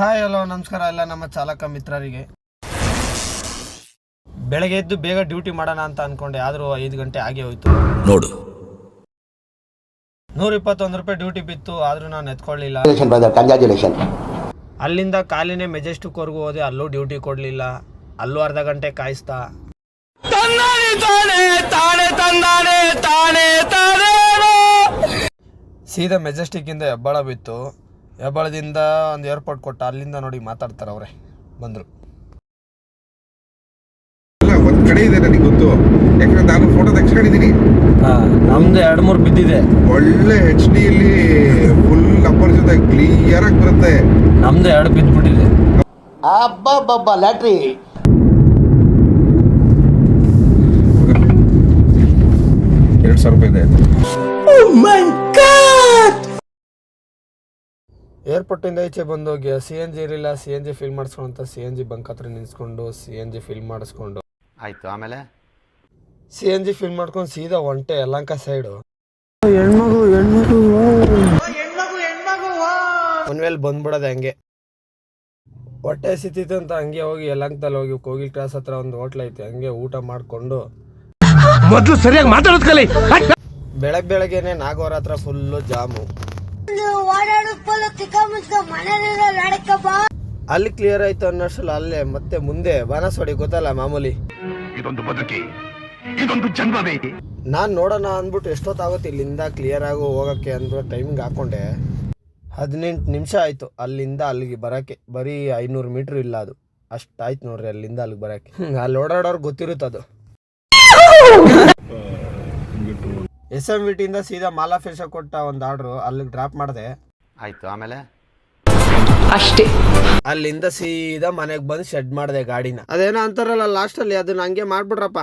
Hi hello ನಮಸ್ಕಾರ ಎಲ್ಲ ನಮ್ಮ ಚಾಲಕ ಮಿತ್ರರಿಗೆ. ಬೆಳಗ್ಗೆ ಎದ್ದು ಬೇಗ ಡ್ಯೂಟಿ ಮಾಡೋಣ ಅಂತ ಅನ್ಕೊಂಡೆ ಆದರೂ ಐದು ಗಂಟೆ ಆಗೇ ಹೋಯ್ತು. ನೋಡು. ನೂರ ಇಪ್ಪತ್ತೊಂದು ರೂಪಾಯಿ ಡ್ಯೂಟಿ ಬಿತ್ತು ಆದರೂ ನಾನು ಎತ್ಕೊಳ್ಳಿಲ್ಲ. ಅಲ್ಲಿಂದ ಕಾಲಿನೇ ಮೆಜೆಸ್ಟಿಕ್ವರೆಗೂ ಹೋದೆ ಅಲ್ಲೂ ಡ್ಯೂಟಿ ಕೊಡಲಿಲ್ಲ. ಅಲ್ಲೂ ಅರ್ಧ ಗಂಟೆ ಕಾಯಿಸ್ತಾ. ಸೀದಾ ಮೆಜೆಸ್ಟಿಕ್ಕಿಂದ ಹೆಬ್ಬಾಳ ಬಿತ್ತು. ಹೆಬ್ಬಾಳದಿಂದ ಒಂದು ಏರ್ಪೋರ್ಟ್ ಕೊಟ್ಟ ಅಲ್ಲಿಂದ ನೋಡಿ ಮಾತಾಡ್ತಾರೆ ಅವರೇ ಬಂದರು. ಇಲ್ಲ ಒಂದ್ ಕಡೆ ಇದೆ ನನಗೆ ಗೊತ್ತು. ಯಾಕಂದ್ರೆ ನಾನು ಫೋಟೋ ತೆಗ್ಸ್ಕೊಂಡಿದ್ದೀನಿ. ನಮ್ದು ಎರಡು ಮೂರು ಬಿದ್ದಿದೆ. ಒಳ್ಳೆ ಎಚ್ ಡಿ ಅಲ್ಲಿ ಫುಲ್ ಅಪ್ಪರ್ ಜೊತೆ ಕ್ಲಿಯರ್ ಆಗಿ ಬರುತ್ತೆ. ನಮ್ದು ಎರಡು ಬಿದ್ದುಬಿಟ್ಟಿದೆ. ಅಬ್ಬಬ್ಬಬ್ಬ ಲ್ಯಾಟ್ರಿ. ಎರಡ್ ಸಾವಿರ ರೂಪಾಯಿ ಇದೆ. ಏರ್ಪೋರ್ಟಿಂದ ಈಚೆ ಬಂದು ಸಿ ಎನ್ ಜಿ ಇರಲಿಲ್ಲ ಸಿ ಎನ್ ಜಿ ಫಿಲ್ ಮಾಡಿಸ್ಕೊಂಡಂತ ಸಿ ಎನ್ ಜಿ ಬಂಕ್ ಹತ್ರ ನಿಲ್ಸ್ಕೊಂಡು ಸಿ ಎನ್ ಜಿ ಫಿಲ್ ಮಾಡಿಸ್ಕೊಂಡು. ಆಯ್ತು ಆಮೇಲೆ? ಸಿ ಎನ್ ಜಿ ಫಿಲ್ ಮಾಡ್ಕೊಂಡು ಸೀದಾ ಒಂಟೆ ಯಲಂಕ ಸೈಡು ಹೆಣ್ಮಗು ಹೆಣ್ಮಗು ಒನ್ವೇಲ್ ಬಂದ್ಬಿಡೋದು ಹಂಗೆ. ಹೊಟ್ಟೆ ಸಿತ್ತಿತ್ತು ಅಂತ ಹಂಗೆ ಹೋಗಿ ಯಲಂಕದಲ್ಲಿ ಹೋಗಿ ಕೋಗಿಲ್ ಕ್ರಾಸ್ ಹತ್ರ ಒಂದು ಹೋಟ್ಲ್ ಐತೆ ಹಂಗೆ ಊಟ ಮಾಡಿಕೊಂಡು. ಮೊದಲು ಸರಿಯಾಗಿ ಮಾತಾಡೋದು ಕಲಿ ಬೆಳಗ್ಗೆ ಬೆಳಗ್ಗೆನೆ ನಾಗವರ ಹತ್ರ ಫುಲ್ಲು ಜಾಮು. ಅಲ್ಲಿ ಕ್ಲಿಯರ್ ಆಯ್ತು ಅನ್ನೋಷ್ಟಲ್ಲ ಅಲ್ಲೇ ಮತ್ತೆ ಮುಂದೆ ಬಾನಸವಾಡಿ ಗೊತ್ತಲ್ಲ ಮಾಮೂಲಿ? ಇದೊಂದು ಬದುಕಿ ಇದೊಂದು ಜನ್ಮವೇ. ನಾನು ನೋಡೋಣ ಅಂದ್ಬಿಟ್ಟು ಎಷ್ಟೊತ್ತಾಗುತ್ತೆ ಇಲ್ಲಿಂದ ಕ್ಲಿಯರ್ ಆಗು ಹೋಗಕ್ಕೆ ಅಂದ್ಬಿಟ್ಟು ಟೈಮಿಂಗ್ ಹಾಕೊಂಡೆ. ಹದಿನೆಂಟು ನಿಮಿಷ ಆಯಿತು ಅಲ್ಲಿಂದ ಅಲ್ಲಿಗೆ ಬರೋಕ್ಕೆ. ಬರೀ ಐನೂರು ಮೀಟ್ರ್ ಇಲ್ಲ ಅದು. ಅಷ್ಟು ಆಯ್ತು ನೋಡ್ರಿ ಅಲ್ಲಿಂದ ಅಲ್ಲಿಗೆ ಬರಕ್ಕೆ. ಅಲ್ಲಿ ಓಡಾಡೋರು ಗೊತ್ತಿರುತ್ತೆ ಅದು. ಎಸ್ ಎಂ ವಿ ಟಿಯಿಂದ ಸೀದಾ ಮಾಲಾಫೇಶ ಕೊಟ್ಟ ಒಂದು ಆರ್ಡ್ರು ಅಲ್ಲಿಗೆ ಡ್ರಾಪ್ ಮಾಡಿದೆ. ಆಯ್ತು ಆಮೇಲೆ? ಅಷ್ಟೇ. ಅಲ್ಲಿಂದ ಸೀದಾ ಮನೆಗೆ ಬಂದು ಶೆಡ್ ಮಾಡಿದೆ ಗಾಡಿನ. ಅದೇನೋ ಅಂತಾರಲ್ಲ ಲಾಸ್ಟಲ್ಲಿ ಅದನ್ನ ಹಂಗೆ ಮಾಡ್ಬಿಡ್ರಪ್ಪ.